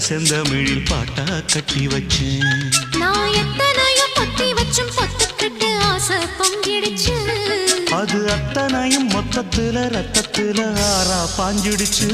செந்தமிழில் பாட்டா கட்டி வச்சேன். நான் எத்தனையோ பொத்தி வச்சும் பொத்துக்கிட்டு ஆசை பொங்கிடுச்சு. அது அத்தனையும் மொத்தத்துல ரத்தத்துல ஆறா பாஞ்சிடுச்சு.